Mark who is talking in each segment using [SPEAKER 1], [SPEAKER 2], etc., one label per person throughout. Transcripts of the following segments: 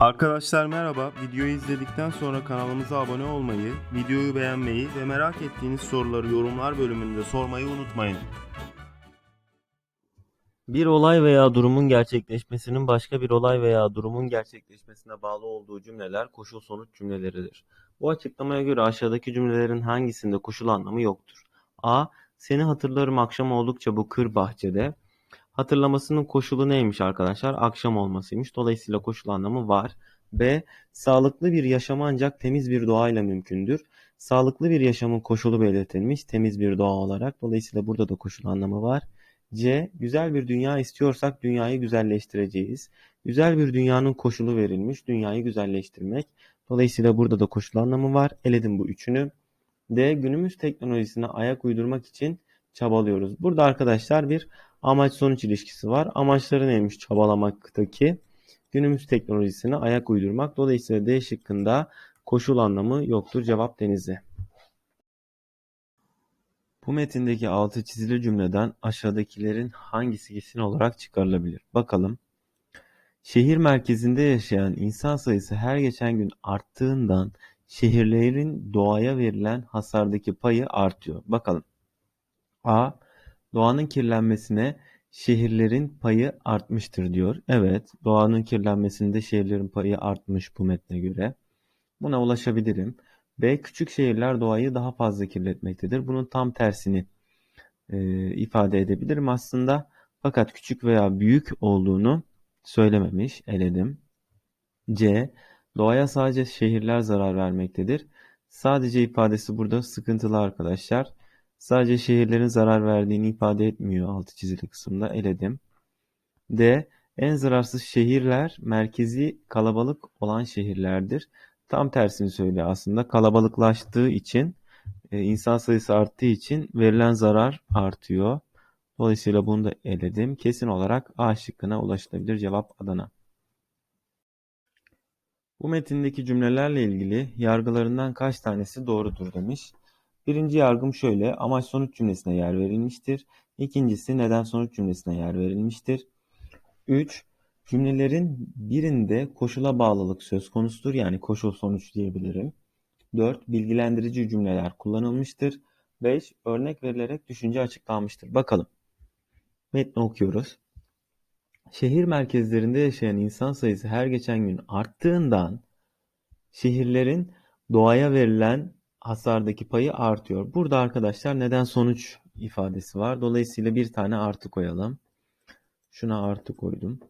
[SPEAKER 1] Arkadaşlar merhaba. Videoyu izledikten sonra kanalımıza abone olmayı, videoyu beğenmeyi ve merak ettiğiniz soruları yorumlar bölümünde sormayı unutmayın.
[SPEAKER 2] Bir olay veya durumun gerçekleşmesinin başka bir olay veya durumun gerçekleşmesine bağlı olduğu cümleler koşul sonuç cümleleridir. Bu açıklamaya göre aşağıdaki cümlelerin hangisinde koşul anlamı yoktur? A. Seni hatırlarım akşam oldukça bu kır bahçede. Hatırlamasının koşulu neymiş arkadaşlar? Akşam olmasıymış. Dolayısıyla koşul anlamı var. B. Sağlıklı bir yaşam ancak temiz bir doğayla mümkündür. Sağlıklı bir yaşamın koşulu belirtilmiş temiz bir doğa olarak. Dolayısıyla burada da koşul anlamı var. C. Güzel bir dünya istiyorsak dünyayı güzelleştireceğiz. Güzel bir dünyanın koşulu verilmiş. Dünyayı güzelleştirmek. Dolayısıyla burada da koşul anlamı var. Eledim bu üçünü. D. Günümüz teknolojisine ayak uydurmak için çabalıyoruz. Burada arkadaşlar bir amaç sonuç ilişkisi var. Amaçları neymiş çabalamaktaki? Günümüz teknolojisine ayak uydurmak. Dolayısıyla D şıkkında koşul anlamı yoktur. Cevap Denizli. Bu metindeki altı çizili cümleden aşağıdakilerin hangisi kesin olarak çıkarılabilir? Bakalım. Şehir merkezinde yaşayan insan sayısı her geçen gün arttığından şehirlerin doğaya verilen hasardaki payı artıyor. Bakalım. A. Doğanın kirlenmesine şehirlerin payı artmıştır diyor. Evet, doğanın kirlenmesinde şehirlerin payı artmış bu metne göre. Buna ulaşabilirim. B. Küçük şehirler doğayı daha fazla kirletmektedir. Bunun tam tersini e, ifade edebilirim aslında. Fakat küçük veya büyük olduğunu söylememiş. Eledim. C. Doğaya sadece şehirler zarar vermektedir. Sadece ifadesi burada sıkıntılı arkadaşlar. Sadece şehirlerin zarar verdiğini ifade etmiyor altı çizili kısımda. Eledim. D. En zararsız şehirler merkezi kalabalık olan şehirlerdir. Tam tersini söylüyor aslında. Kalabalıklaştığı için, e, insan sayısı arttığı için verilen zarar artıyor. Dolayısıyla bunu da eledim. Kesin olarak A şıkkına ulaşılabilir. Cevap Adana. Bu metindeki cümlelerle ilgili yargılarından kaç tanesi doğrudur demiş. Birinci yargım şöyle. Amaç sonuç cümlesine yer verilmiştir. İkincisi neden sonuç cümlesine yer verilmiştir. 3. Cümlelerin birinde koşula bağlılık söz konusudur. Yani koşul sonuç diyebilirim. 4. Bilgilendirici cümleler kullanılmıştır. 5. Örnek verilerek düşünce açıklanmıştır. Bakalım. Metni okuyoruz. Şehir merkezlerinde yaşayan insan sayısı her geçen gün arttığından şehirlerin doğaya verilen hasardaki payı artıyor. Burada arkadaşlar neden sonuç ifadesi var. Dolayısıyla bir tane artı koyalım. Şuna artı koydum.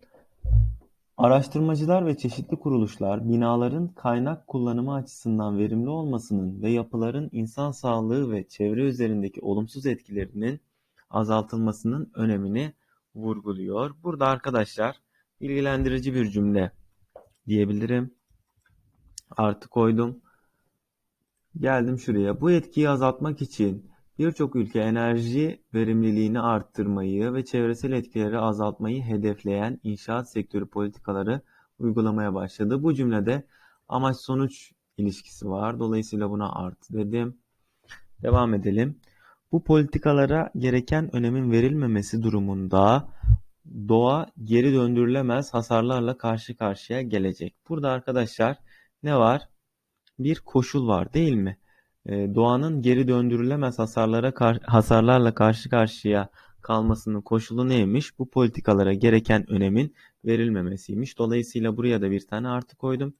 [SPEAKER 2] Araştırmacılar ve çeşitli kuruluşlar binaların kaynak kullanımı açısından verimli olmasının ve yapıların insan sağlığı ve çevre üzerindeki olumsuz etkilerinin azaltılmasının önemini vurguluyor. Burada arkadaşlar bilgilendirici bir cümle diyebilirim. Artı koydum. Geldim şuraya. Bu etkiyi azaltmak için birçok ülke enerji verimliliğini arttırmayı ve çevresel etkileri azaltmayı hedefleyen inşaat sektörü politikaları uygulamaya başladı. Bu cümlede amaç sonuç ilişkisi var. Dolayısıyla buna artı dedim. Devam edelim. Bu politikalara gereken önemin verilmemesi durumunda doğa geri döndürülemez hasarlarla karşı karşıya gelecek. Burada arkadaşlar ne var? Bir koşul var değil mi? Ee, doğanın geri döndürülemez hasarlara kar hasarlarla karşı karşıya kalmasının koşulu neymiş? Bu politikalara gereken önemin verilmemesiymiş. Dolayısıyla buraya da bir tane artı koydum.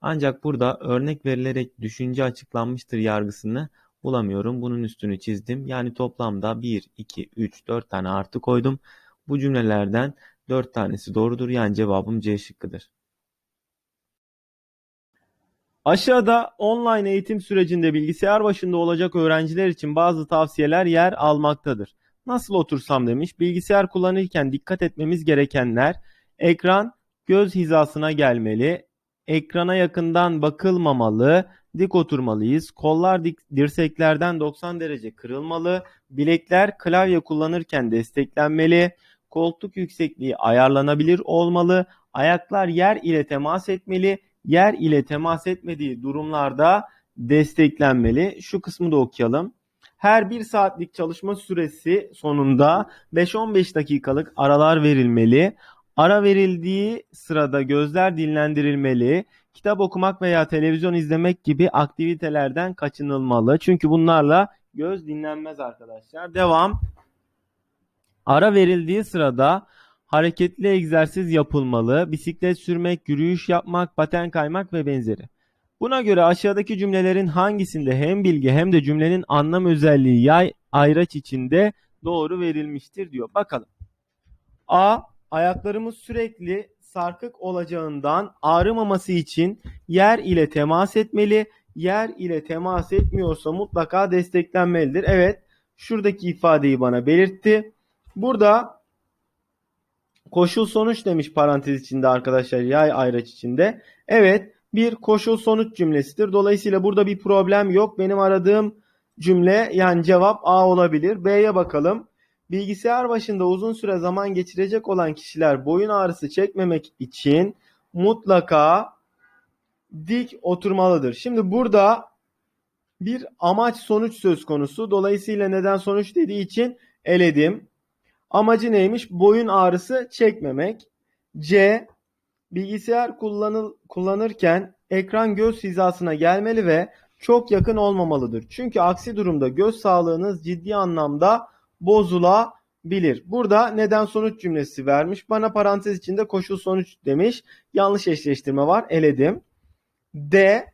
[SPEAKER 2] Ancak burada örnek verilerek düşünce açıklanmıştır yargısını bulamıyorum. Bunun üstünü çizdim. Yani toplamda 1, 2, 3, 4 tane artı koydum. Bu cümlelerden 4 tanesi doğrudur. Yani cevabım C şıkkıdır.
[SPEAKER 1] Aşağıda online eğitim sürecinde bilgisayar başında olacak öğrenciler için bazı tavsiyeler yer almaktadır. Nasıl otursam demiş. Bilgisayar kullanırken dikkat etmemiz gerekenler ekran göz hizasına gelmeli. Ekrana yakından bakılmamalı. Dik oturmalıyız. Kollar dik, dirseklerden 90 derece kırılmalı. Bilekler klavye kullanırken desteklenmeli. Koltuk yüksekliği ayarlanabilir olmalı. Ayaklar yer ile temas etmeli yer ile temas etmediği durumlarda desteklenmeli. Şu kısmı da okuyalım. Her bir saatlik çalışma süresi sonunda 5-15 dakikalık aralar verilmeli. Ara verildiği sırada gözler dinlendirilmeli. Kitap okumak veya televizyon izlemek gibi aktivitelerden kaçınılmalı. Çünkü bunlarla göz dinlenmez arkadaşlar. Devam. Ara verildiği sırada hareketli egzersiz yapılmalı. Bisiklet sürmek, yürüyüş yapmak, paten kaymak ve benzeri. Buna göre aşağıdaki cümlelerin hangisinde hem bilgi hem de cümlenin anlam özelliği yay ayraç içinde doğru verilmiştir diyor. Bakalım. A. Ayaklarımız sürekli sarkık olacağından ağrımaması için yer ile temas etmeli. Yer ile temas etmiyorsa mutlaka desteklenmelidir. Evet, şuradaki ifadeyi bana belirtti. Burada koşul sonuç demiş parantez içinde arkadaşlar yay ayraç içinde. Evet, bir koşul sonuç cümlesidir. Dolayısıyla burada bir problem yok. Benim aradığım cümle yani cevap A olabilir. B'ye bakalım. Bilgisayar başında uzun süre zaman geçirecek olan kişiler boyun ağrısı çekmemek için mutlaka dik oturmalıdır. Şimdi burada bir amaç sonuç söz konusu. Dolayısıyla neden sonuç dediği için eledim. Amacı neymiş? Boyun ağrısı çekmemek. C. Bilgisayar kullanıl kullanırken ekran göz hizasına gelmeli ve çok yakın olmamalıdır. Çünkü aksi durumda göz sağlığınız ciddi anlamda bozulabilir. Burada neden sonuç cümlesi vermiş. Bana parantez içinde koşul sonuç demiş. Yanlış eşleştirme var. Eledim. D.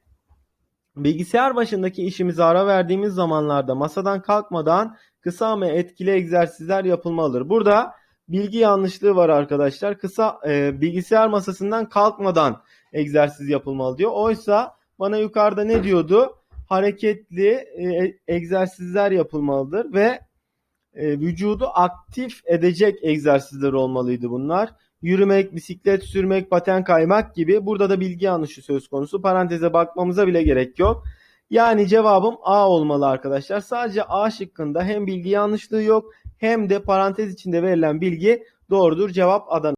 [SPEAKER 1] Bilgisayar başındaki işimize ara verdiğimiz zamanlarda masadan kalkmadan kısa ama etkili egzersizler yapılmalıdır. Burada bilgi yanlışlığı var arkadaşlar. Kısa e, bilgisayar masasından kalkmadan egzersiz yapılmalı diyor. Oysa bana yukarıda ne diyordu? Hareketli e, egzersizler yapılmalıdır ve e, vücudu aktif edecek egzersizler olmalıydı bunlar. Yürümek, bisiklet sürmek, paten kaymak gibi. Burada da bilgi yanlışı söz konusu. Paranteze bakmamıza bile gerek yok. Yani cevabım A olmalı arkadaşlar. Sadece A şıkkında hem bilgi yanlışlığı yok hem de parantez içinde verilen bilgi doğrudur. Cevap Adana.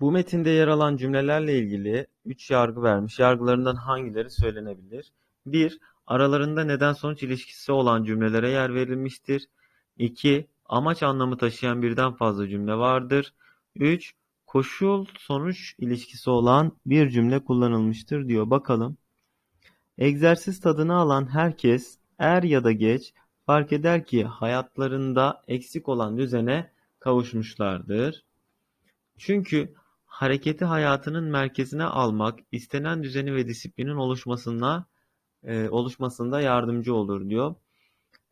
[SPEAKER 1] Bu metinde yer alan cümlelerle ilgili 3 yargı vermiş. Yargılarından hangileri söylenebilir? 1. Aralarında neden sonuç ilişkisi olan cümlelere yer verilmiştir. 2. Amaç anlamı taşıyan birden fazla cümle vardır. 3. Koşul sonuç ilişkisi olan bir cümle kullanılmıştır diyor. Bakalım. Egzersiz tadını alan herkes er ya da geç fark eder ki hayatlarında eksik olan düzene kavuşmuşlardır. Çünkü hareketi hayatının merkezine almak istenen düzeni ve disiplinin oluşmasına e, oluşmasında yardımcı olur diyor.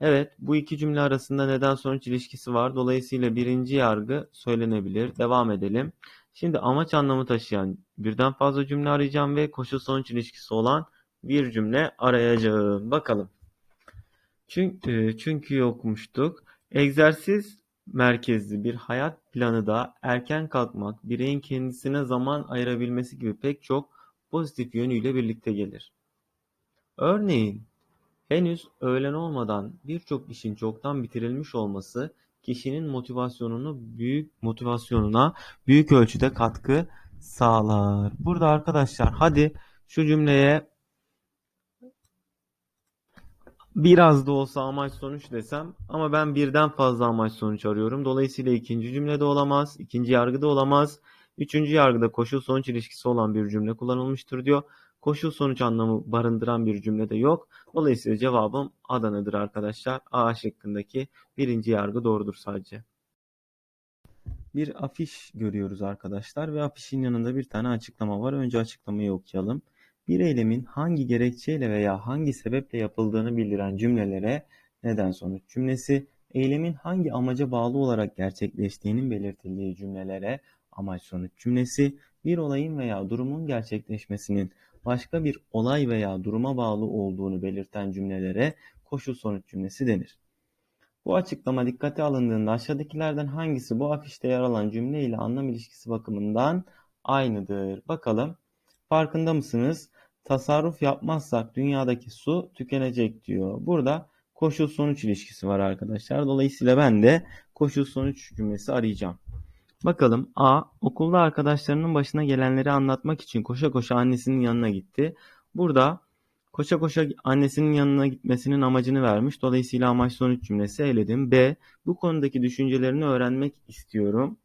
[SPEAKER 1] Evet, bu iki cümle arasında neden sonuç ilişkisi var. Dolayısıyla birinci yargı söylenebilir. Devam edelim. Şimdi amaç anlamı taşıyan birden fazla cümle arayacağım ve koşul sonuç ilişkisi olan bir cümle arayacağım. Bakalım. Çünkü, çünkü okumuştuk. Egzersiz merkezli bir hayat planı da erken kalkmak, bireyin kendisine zaman ayırabilmesi gibi pek çok pozitif yönüyle birlikte gelir. Örneğin, henüz öğlen olmadan birçok işin çoktan bitirilmiş olması kişinin motivasyonunu büyük motivasyonuna büyük ölçüde katkı sağlar. Burada arkadaşlar hadi şu cümleye biraz da olsa amaç sonuç desem ama ben birden fazla amaç sonuç arıyorum. Dolayısıyla ikinci cümlede olamaz, ikinci yargıda olamaz. Üçüncü yargıda koşul sonuç ilişkisi olan bir cümle kullanılmıştır diyor. Koşul sonuç anlamı barındıran bir cümlede yok. Dolayısıyla cevabım Adana'dır arkadaşlar. A şıkkındaki birinci yargı doğrudur sadece. Bir afiş görüyoruz arkadaşlar ve afişin yanında bir tane açıklama var. Önce açıklamayı okuyalım. Bir eylemin hangi gerekçeyle veya hangi sebeple yapıldığını bildiren cümlelere neden sonuç cümlesi, eylemin hangi amaca bağlı olarak gerçekleştiğinin belirtildiği cümlelere amaç sonuç cümlesi, bir olayın veya durumun gerçekleşmesinin başka bir olay veya duruma bağlı olduğunu belirten cümlelere koşul sonuç cümlesi denir. Bu açıklama dikkate alındığında aşağıdakilerden hangisi bu afişte yer alan cümle ile anlam ilişkisi bakımından aynıdır? Bakalım. Farkında mısınız? Tasarruf yapmazsak dünyadaki su tükenecek diyor. Burada koşul sonuç ilişkisi var arkadaşlar. Dolayısıyla ben de koşul sonuç cümlesi arayacağım. Bakalım A. Okulda arkadaşlarının başına gelenleri anlatmak için koşa koşa annesinin yanına gitti. Burada koşa koşa annesinin yanına gitmesinin amacını vermiş. Dolayısıyla amaç sonuç cümlesi eledim. B. Bu konudaki düşüncelerini öğrenmek istiyorum.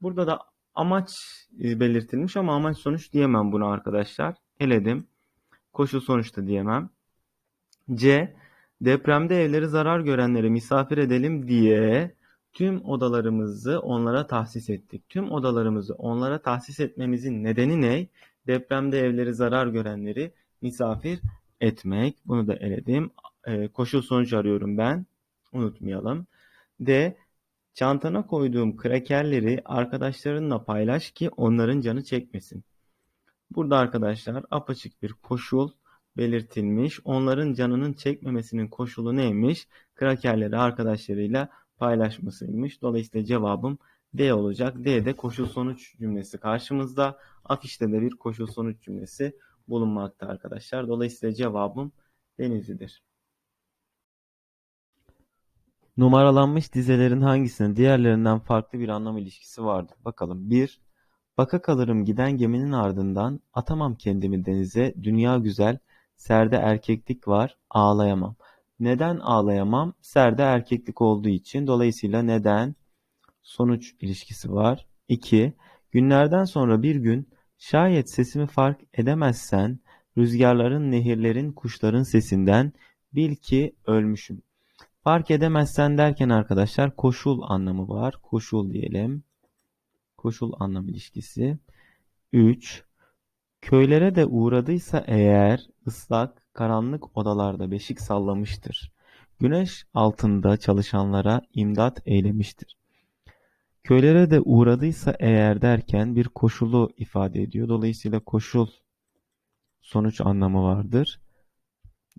[SPEAKER 1] Burada da amaç e, belirtilmiş ama amaç sonuç diyemem buna arkadaşlar. Eledim. Koşul sonuç da diyemem. C. Depremde evleri zarar görenlere misafir edelim diye tüm odalarımızı onlara tahsis ettik. Tüm odalarımızı onlara tahsis etmemizin nedeni ne? Depremde evleri zarar görenleri misafir etmek. Bunu da eledim. E, koşul sonuç arıyorum ben. Unutmayalım. D. Çantana koyduğum krakerleri arkadaşlarınla paylaş ki onların canı çekmesin. Burada arkadaşlar apaçık bir koşul belirtilmiş. Onların canının çekmemesinin koşulu neymiş? Krakerleri arkadaşlarıyla paylaşmasıymış. Dolayısıyla cevabım D olacak. D'de koşul sonuç cümlesi karşımızda. Afişte de bir koşul sonuç cümlesi bulunmakta arkadaşlar. Dolayısıyla cevabım Denizli'dir. Numaralanmış dizelerin hangisinin diğerlerinden farklı bir anlam ilişkisi vardır? Bakalım. 1. Baka kalırım giden geminin ardından, atamam kendimi denize, dünya güzel, serde erkeklik var, ağlayamam. Neden ağlayamam? Serde erkeklik olduğu için. Dolayısıyla neden? Sonuç ilişkisi var. 2. Günlerden sonra bir gün, şayet sesimi fark edemezsen, rüzgarların, nehirlerin, kuşların sesinden bil ki ölmüşüm. Fark edemezsen derken arkadaşlar koşul anlamı var. Koşul diyelim. Koşul anlam ilişkisi. 3. Köylere de uğradıysa eğer ıslak, karanlık odalarda beşik sallamıştır. Güneş altında çalışanlara imdat eylemiştir. Köylere de uğradıysa eğer derken bir koşulu ifade ediyor. Dolayısıyla koşul sonuç anlamı vardır.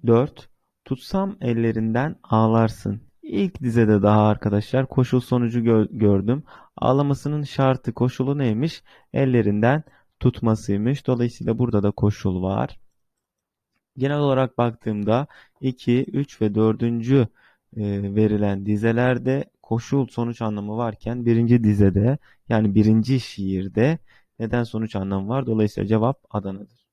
[SPEAKER 1] 4. Tutsam ellerinden ağlarsın. İlk dizede daha arkadaşlar koşul sonucu gö- gördüm. Ağlamasının şartı koşulu neymiş? Ellerinden tutmasıymış. Dolayısıyla burada da koşul var. Genel olarak baktığımda 2, 3 ve 4. e, verilen dizelerde koşul sonuç anlamı varken birinci dizede yani birinci şiirde neden sonuç anlamı var. Dolayısıyla cevap Adana'dır.